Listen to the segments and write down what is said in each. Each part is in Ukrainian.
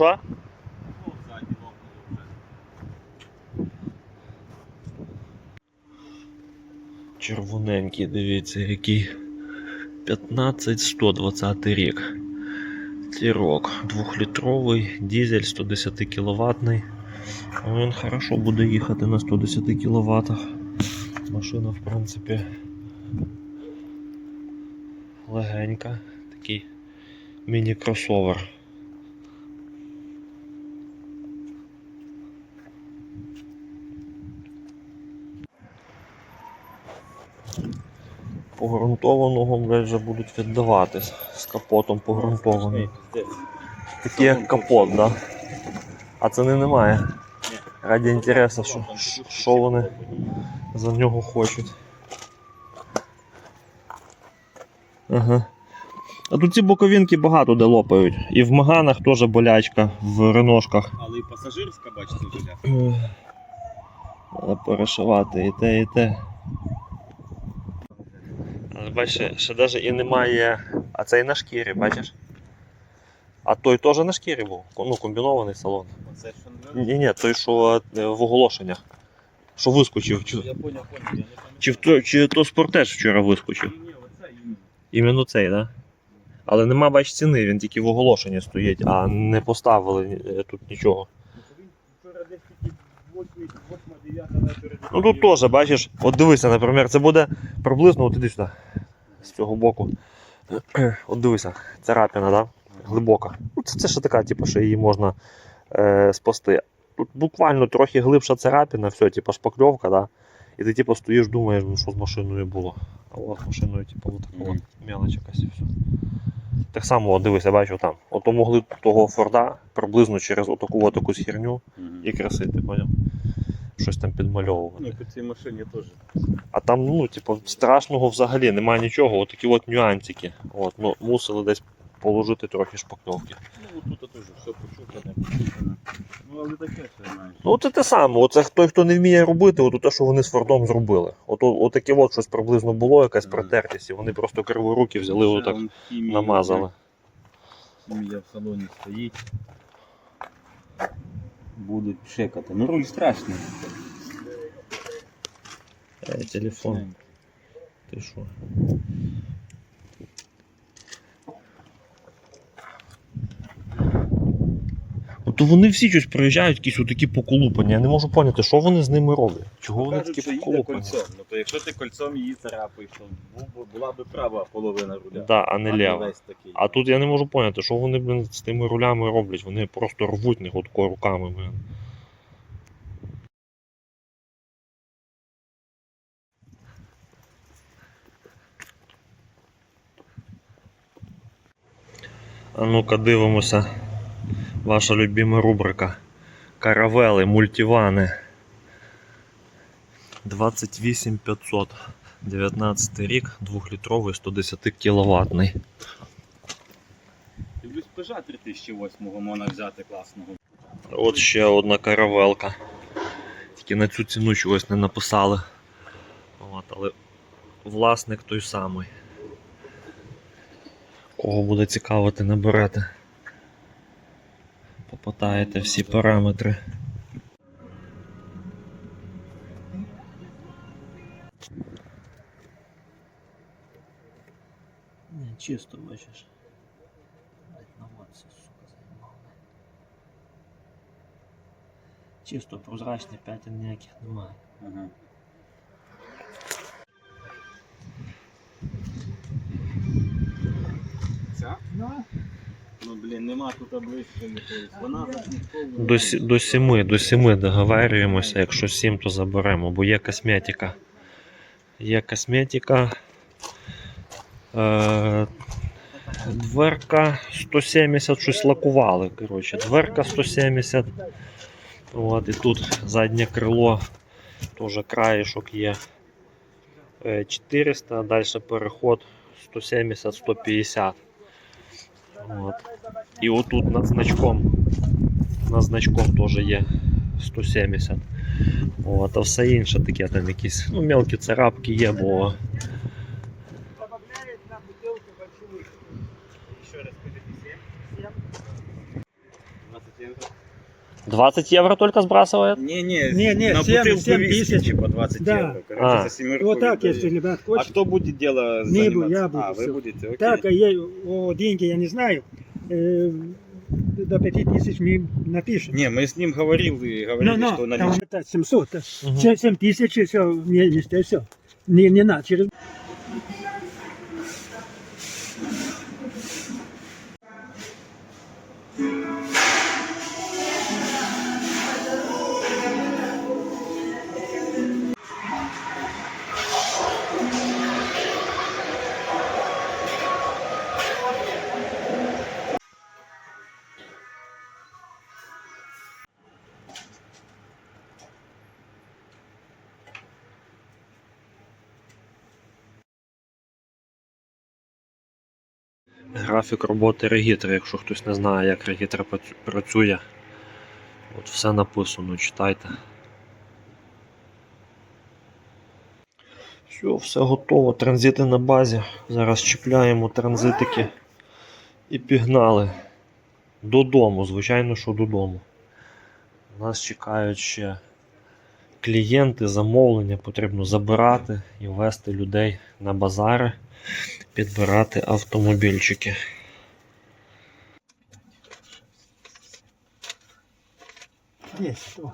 що? Червоненький, дивіться, який 15-120 рік. Тірок двохлітровий, дизель 110 кВт. Він хорошо буде їхати на 110 кВт. Машина, в принципі, легенька, такий міні-кросовер. Погрунтованого, вже будуть віддавати з капотом погрунтований. Такий як капот, да? А ціни немає. Раді інтересу, що, що вони за нього хочуть. Ага. А тут ці боковинки багато де лопають. І в маганах теж болячка, в реношках. Але і пасажирська, бачите, вже. Треба перешивати і те, і те. Бачиш, ще навіть і немає. А це і на шкірі, бачиш? А той теж на шкірі був. Ну, комбінований салон. Оце що не Ні, ні, той, що е, в оголошеннях. Що вискочив. Чи, Я поняв, поняв, я не чи, то, чи то спортеж вчора вискочив. Ні, ні, оце іменно. Іменно цей, так? Да? Але нема бач ціни, він тільки в оголошенні стоїть, а не поставили е, тут нічого. Вчора десь тільки 8-9 на перед. Ну тут теж, бачиш, от дивися, наприклад, це буде приблизно от іди сюди, з цього боку. От дивися, царапина, да? глибока. Ну, це, це ще така, типу, що її можна е, спасти. Тут буквально трохи глибша царапина, все, типу, шпакльовка, да? І ти типу, стоїш, думаєш, ну, що з машиною було. А от з машиною, типу, от така от мелоч якась і все. Так само, дивися, бачу там. Ото могли того Форда приблизно через отаку от якусь херню і красити, поняв? Щось там підмальовувати. Ну, по цій машині теж. А там, ну, типу, страшного взагалі немає нічого, от такі от нюансики. От, ну, мусили десь положити трохи шпакльовки. Ну, тут теж все почухане, почухане. Ну, але таке ще знаєш. Ну, це те саме, оце той, хто не вміє робити, от те, що вони з Фордом зробили. От, от таке от щось приблизно було, якась Мгм. протертість, і вони просто криворуки взяли, Ще отак он намазали. Хімія в салоні стоїть. Будуть чекати. Ну, руль страшний. Е, телефон, ти що? От вони всі щось приїжджають, якісь отакі поколупані. Я не можу поняти, що вони з ними роблять. Чого вони Кажуть, такі що їде поколупані? кольцом. Ну, то якщо ти кольцом її царапаєш, то бу- була би права половина руля. Да, а не лева. весь такий. А тут я не можу поняти, що вони блін, з тими рулями роблять. Вони просто рвуть них отко руками. Блін. А ну-ка дивимося. Ваша любима рубрика. Каравели, мультивани. 28500. 19 рік, 2-літровий, 110 кВт. Дивлюсь, Peugeot 3008 можна взяти класного. От ще одна каравелка. Тільки на цю ціну чогось не написали. От, але власник той самий. Кого буде цікавити, наберете. Попитаєте всі параметри. Не, чисто бачиш. На маці, сука, заїбав. Чисто прозрачний, п'ятин ніяких немає. Ага. Ця? Ну, блін, нема тут таблички. якоїсь. Вона. До, сі- до 7, до 7 договарюємося, якщо 7, то заберемо, бо є косметика. Є косметика. Е, дверка 170 щось лакували. Коротше. Дверка 170. От, і тут заднє крило, теж краєшок є. Е, 400, далі переход 170-150. От. І отут над значком. Над значком теж є 170. От, а все інше таке там якісь ну, мелкі царапки є, бо 20 євро тільки збрасує? Не, не, Не, не, на семь- бутылку семь виски, тысяч. типа 20 Да. евро. Короче, А. за семерку Вот так, выдают. если ребят А хочет. кто будет дело Не буду, заниматься? я буду, А, вы всё. будете, окей. Так, а я, о деньги я не знаю. Э, до 5000 мы напишем. Не, мы с ним говорили, говорили, Ну, что ну, на там это 700, да. Мгм. Се- 7 тысяч, все, вместе, все. Не, не надо, через... Графік роботи регітра, якщо хтось не знає, як регітр працює. От все написано, читайте. Все, все готово. Транзити на базі. Зараз чіпляємо транзитики і пігнали. Додому, звичайно, що додому. Нас чекають ще клієнти, замовлення. Потрібно забирати і вести людей на базари підбирати автомобільчики. Есть, о.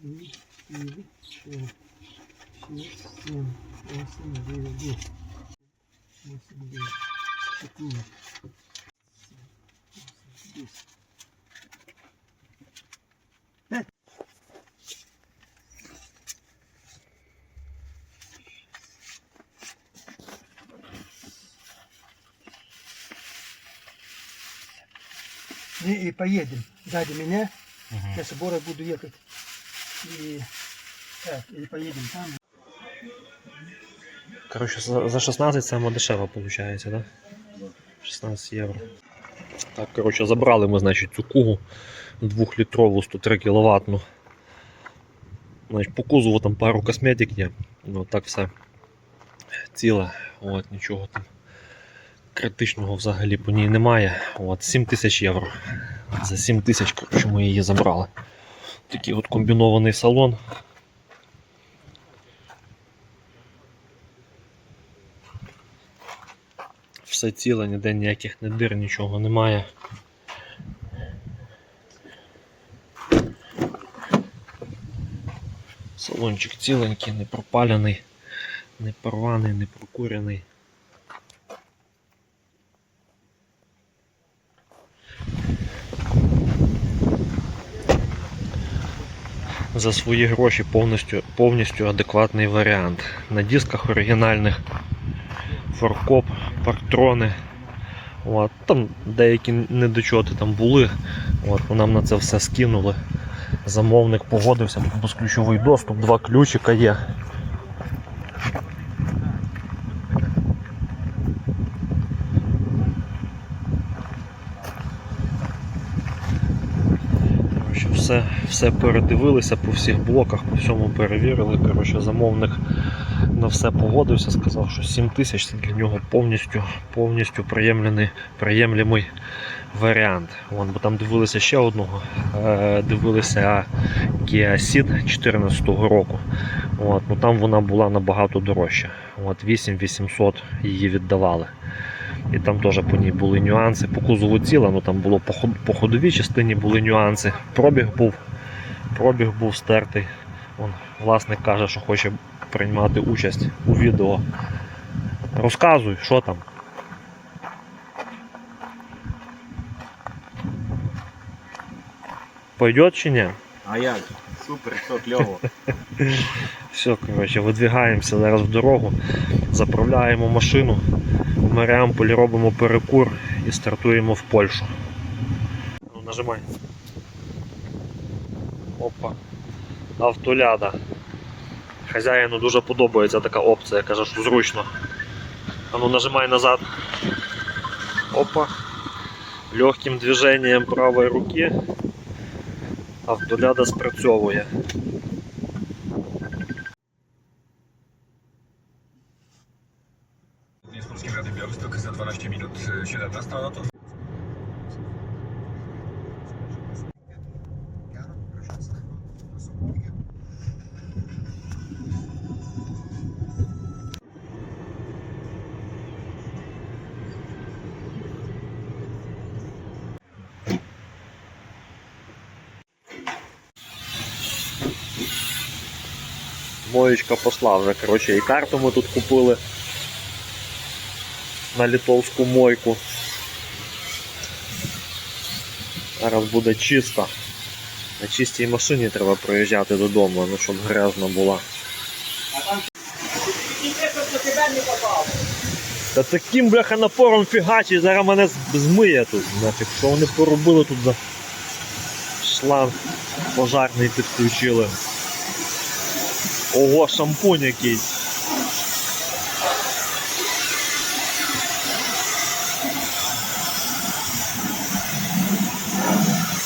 Три, И, и поедем сзади меня. Я с Борой буду ехать. И, так, и поедем там. Коротше, за за 16 саме дешево виходить. Да? 16 євро. Так, коротше, забрали ми, значить, цю кугу 2-літрову 103 кВт. Значить, по кузову там пару косметик є. Ну так все ціле. От, нічого там критичного взагалі по ній немає. От, 7 тисяч євро. За 7 тисяч, ми її забрали. Такий от комбінований салон. Все ціле, ніде ніяких не дир, нічого немає. Салончик ціленький, не пропалений, не порваний, не прокурений. За свої гроші повністю, повністю адекватний варіант. На дисках оригінальних форкоп, парктрони. От, там деякі недочоти там були. От, нам на це все скинули. Замовник погодився, безключовий доступ, два ключика є. Коротше, все, все передивилися по всіх блоках, по всьому перевірили. Коротше, замовник на все погодився, сказав, що 7 тисяч це для нього повністю, повністю приємлемий варіант. Вон, бо там дивилися ще одного, е, дивилися Ceed 2014 року. От, ну, там вона була набагато дорожча. От, 8800 її віддавали. І там теж по ній були нюанси. По кузову ціла, ну там було по, ходовій частині були нюанси. Пробіг був, пробіг був стертий. Вон, власник каже, що хоче приймати участь у відео. Розказуй, що там. Пойдет чи ні? А як? Супер, все кльово. Все, коротше, видвигаємося зараз в дорогу, заправляємо машину, в Маріамполі робимо перекур і стартуємо в Польщу. Ну, нажимай. Опа. Автоляда. Хазяїну дуже подобається така опція, каже, що зручно. А ну нажимай назад. Опа. Легким движенням правої руки автоляда спрацьовує. Моєчка пошла вже, коротше, і карту ми тут купили на литовську мойку. Зараз буде чисто. На чистій машині треба проїжджати додому, ну щоб грязно була. Та таким бляха напором фігачить, зараз мене змиє тут, нафіг, що вони поробили тут за шланг пожарний підключили. Ого, шампунь якийсь.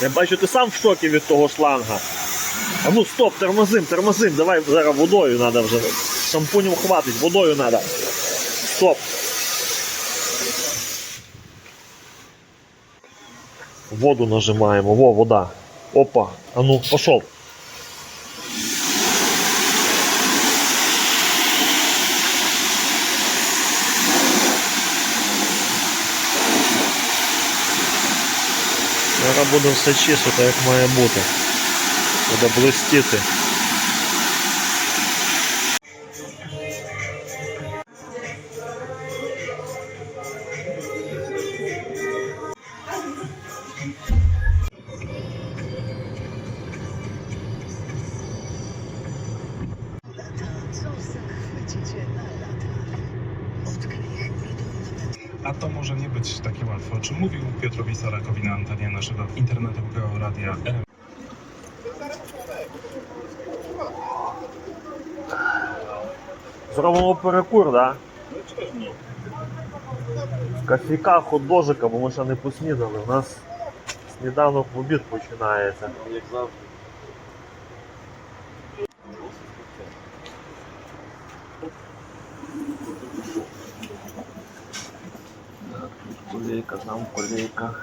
Я бачу, ти сам в шокі від того шланга. А ну стоп, тормозим, тормозим, давай зараз водою треба вже. Шампунем хватить, водою треба. Стоп. Воду нажимаємо, во, вода. Опа, а ну, пошел. Буде все чистити як має бути. Буде блистіти. Czym mówił Piotrowi Sarakowi na antenie naszego internetowego radia RM. Зробимо перекур, да? Кофіка, хот-дожика, бо ми ще не поснідали. У нас сніданок в обід починається. Як завжди. Колейка, там колейка.